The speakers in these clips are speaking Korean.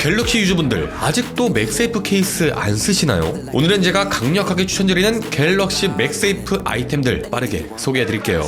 갤럭시 유저분들 아직도 맥세이프 케이스 안 쓰시나요? 오늘은 제가 강력하게 추천드리는 갤럭시 맥세이프 아이템들 빠르게 소개해 드릴게요.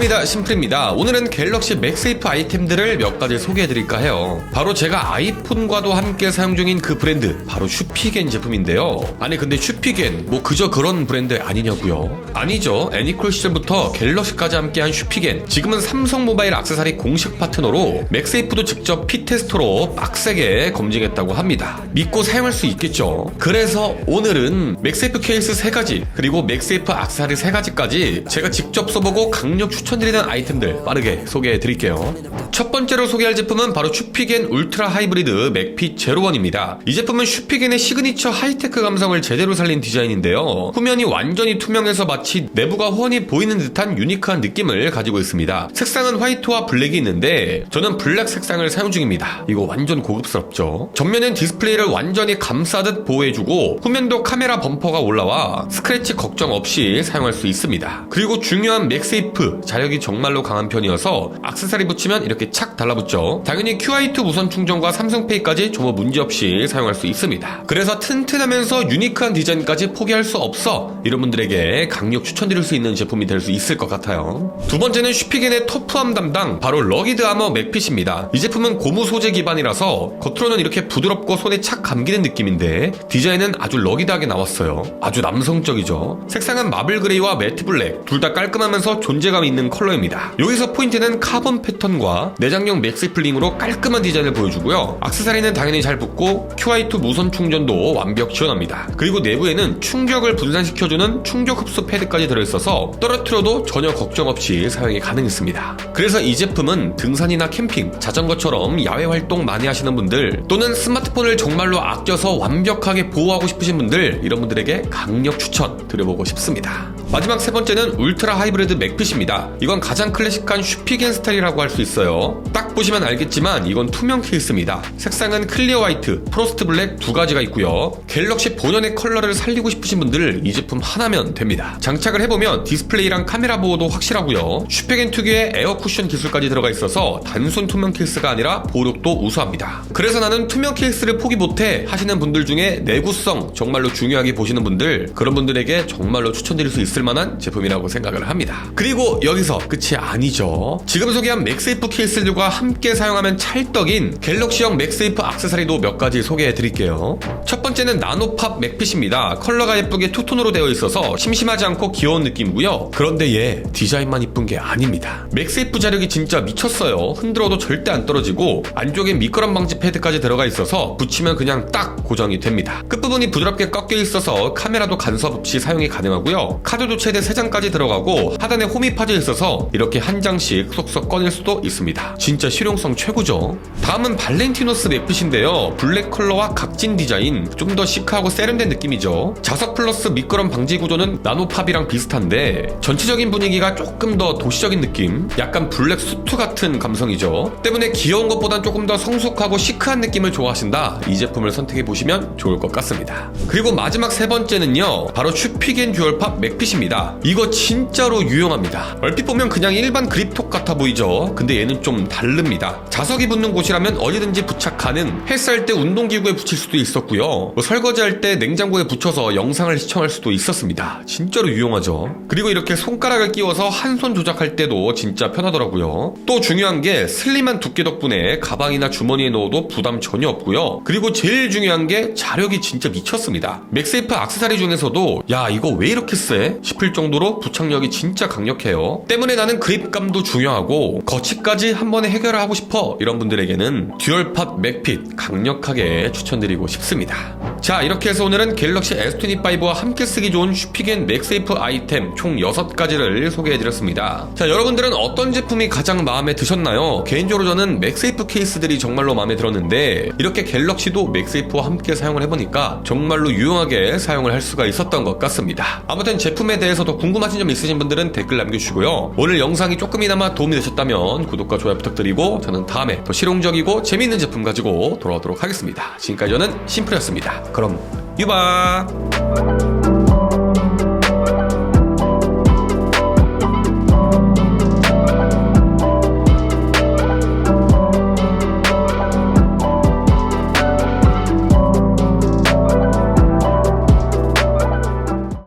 반갑습니다. 심플입니다. 오늘은 갤럭시 맥세이프 아이템들을 몇 가지 소개해 드릴까 해요. 바로 제가 아이폰과도 함께 사용 중인 그 브랜드, 바로 슈피겐 제품인데요. 아니, 근데 슈피겐, 뭐 그저 그런 브랜드 아니냐고요? 아니죠. 애니콜 시절부터 갤럭시까지 함께한 슈피겐. 지금은 삼성 모바일 악세사리 공식 파트너로 맥세이프도 직접 피테스터로 빡세게 검증했다고 합니다. 믿고 사용할 수 있겠죠. 그래서 오늘은 맥세이프 케이스 3가지, 그리고 맥세이프 악세사리 3가지까지 제가 직접 써보고 강력 추천 드리는 아이템들 빠르게 소개해 드릴게요. 첫 번째로 소개할 제품은 바로 슈피겐 울트라 하이브리드 맥피 제로원입니다. 이 제품은 슈피겐의 시그니처 하이테크 감성을 제대로 살린 디자인인데요. 후면이 완전히 투명해서 마치 내부가 훤히 보이는 듯한 유니크한 느낌을 가지고 있습니다. 색상은 화이트와 블랙이 있는데 저는 블랙 색상을 사용 중입니다. 이거 완전 고급스럽죠. 전면엔 디스플레이를 완전히 감싸듯 보호해주고 후면도 카메라 범퍼가 올라와 스크래치 걱정 없이 사용할 수 있습니다. 그리고 중요한 맥세이프 자력이 정말로 강한 편이어서 악세사리 붙이면 이렇게 착 달라붙죠. 당연히 QI2 무선 충전과 삼성페이까지 전부 문제없이 사용할 수 있습니다. 그래서 튼튼하면서 유니크한 디자인까지 포기할 수 없어 이런 분들에게 강력 추천드릴 수 있는 제품이 될 수 있을 것 같아요. 두 번째는 슈피겐의 터프함 담당 바로 러기드 아머 맥핏입니다. 이 제품은 고무 소재 기반이라서 겉으로는 이렇게 부드럽고 손에 착 감기는 느낌인데 디자인은 아주 러기드하게 나왔어요. 아주 남성적이죠. 색상은 마블 그레이와 매트 블랙 둘 다 깔끔하면서 존재감 있는 컬러입니다. 여기서 포인트는 카본 패턴과 내장용 맥스플링으로 깔끔한 디자인을 보여주고요. 악세사리는 당연히 잘 붙고 QI2 무선 충전도 완벽 지원합니다. 그리고 내부에는 충격을 분산시켜주는 충격 흡수 패드까지 들어있어서 떨어뜨려도 전혀 걱정 없이 사용이 가능했습니다. 그래서 이 제품은 등산이나 캠핑, 자전거처럼 야외 활동 많이 하시는 분들 또는 스마트폰을 정말로 아껴서 완벽하게 보호하고 싶으신 분들 이런 분들에게 강력 추천 드려보고 싶습니다. 마지막 세 번째는 울트라 하이브리드 맥핏입니다. 이건 가장 클래식한 슈피겐 스타일이라고 할 수 있어요. 딱 보시면 알겠지만 이건 투명 케이스입니다. 색상은 클리어 화이트, 프로스트 블랙 두 가지가 있고요. 갤럭시 본연의 컬러를 살리고 싶으신 분들 이 제품 하나면 됩니다. 장착을 해보면 디스플레이랑 카메라 보호도 확실하고요. 슈피겐 특유의 에어 쿠션 기술까지 들어가 있어서 단순 투명 케이스가 아니라 보력도 우수합니다. 그래서 나는 투명 케이스를 포기 못해 하시는 분들 중에 내구성 정말로 중요하게 보시는 분들 그런 분들에게 정말로 추천드릴 수 있을 만한 제품이라고 생각을 합니다. 그리고 여기서 끝이 아니죠. 지금 소개한 맥세이프 케이스들과 함께 사용하면 찰떡인 갤럭시형 맥세이프 악세사리도 몇 가지 소개해 드릴게요. 첫 번째는 나노팝 맥핏입니다. 컬러가 예쁘게 투톤으로 되어 있어서 심심하지 않고 귀여운 느낌이고요. 그런데 얘 디자인만 이쁜 게 아닙니다. 맥세이프 자력이 진짜 미쳤어요. 흔들어도 절대 안 떨어지고 안쪽에 미끄럼 방지 패드까지 들어가 있어서 붙이면 그냥 딱 고정이 됩니다. 끝부분이 부드럽게 꺾여 있어서 카메라도 간섭 없이 사용이 가능하고요. 카드 도 최대 3장까지 들어가고 하단에 홈이 파져 있어서 이렇게 한 장씩 쏙쏙 꺼낼 수도 있습니다. 진짜 실용성 최고죠. 다음은 발렌티노스 맥핏인데요. 블랙 컬러와 각진 디자인, 좀 더 시크하고 세련된 느낌이죠. 자석 플러스 미끄럼 방지 구조는 나노팝이랑 비슷한데 전체적인 분위기가 조금 더 도시적인 느낌, 약간 블랙 수트 같은 감성이죠. 때문에 귀여운 것보단 조금 더 성숙하고 시크한 느낌을 좋아하신다. 이 제품을 선택해 보시면 좋을 것 같습니다. 그리고 마지막 세 번째는요. 바로 슈피겐 듀얼팝 맥핏입니다. 이거 진짜로 유용합니다. 얼핏 보면 그냥 일반 그립톡 같아 보이죠. 근데 얘는 좀 다릅니다. 자석이 붙는 곳이라면 어디든지 부착 가능. 헬스할 때 운동기구에 붙일 수도 있었고요. 뭐 설거지할 때 냉장고에 붙여서 영상을 시청할 수도 있었습니다. 진짜로 유용하죠. 그리고 이렇게 손가락을 끼워서 한 손 조작할 때도 진짜 편하더라고요. 또 중요한 게 슬림한 두께 덕분에 가방이나 주머니에 넣어도 부담 전혀 없고요. 그리고 제일 중요한 게 자력이 진짜 미쳤습니다. 맥세이프 악세사리 중에서도 야 이거 왜 이렇게 세? 싶을 정도로 부착력이 진짜 강력해요. 때문에 나는 그립감도 중요하고 거치까지 한 번에 해결을 하고 싶어 이런 분들에게는 듀얼팟 맥핏 강력하게 추천드리고 싶습니다. 자 이렇게 해서 오늘은 갤럭시 S25와 함께 쓰기 좋은 슈피겐 맥세이프 아이템 총 6가지를 소개해드렸습니다. 자 여러분들은 어떤 제품이 가장 마음에 드셨나요? 개인적으로 저는 맥세이프 케이스들이 정말로 마음에 들었는데 이렇게 갤럭시도 맥세이프와 함께 사용을 해보니까 정말로 유용하게 사용을 할 수가 있었던 것 같습니다. 아무튼 제품에 대해서 더 궁금하신 점 있으신 분들은 댓글 남겨주시고요. 오늘 영상이 조금이나마 도움이 되셨다면 구독과 좋아요 부탁드리고 저는 다음에 더 실용적이고 재미있는 제품 가지고 돌아오도록 하겠습니다. 지금까지 저는 심플이었습니다. 그럼 유바!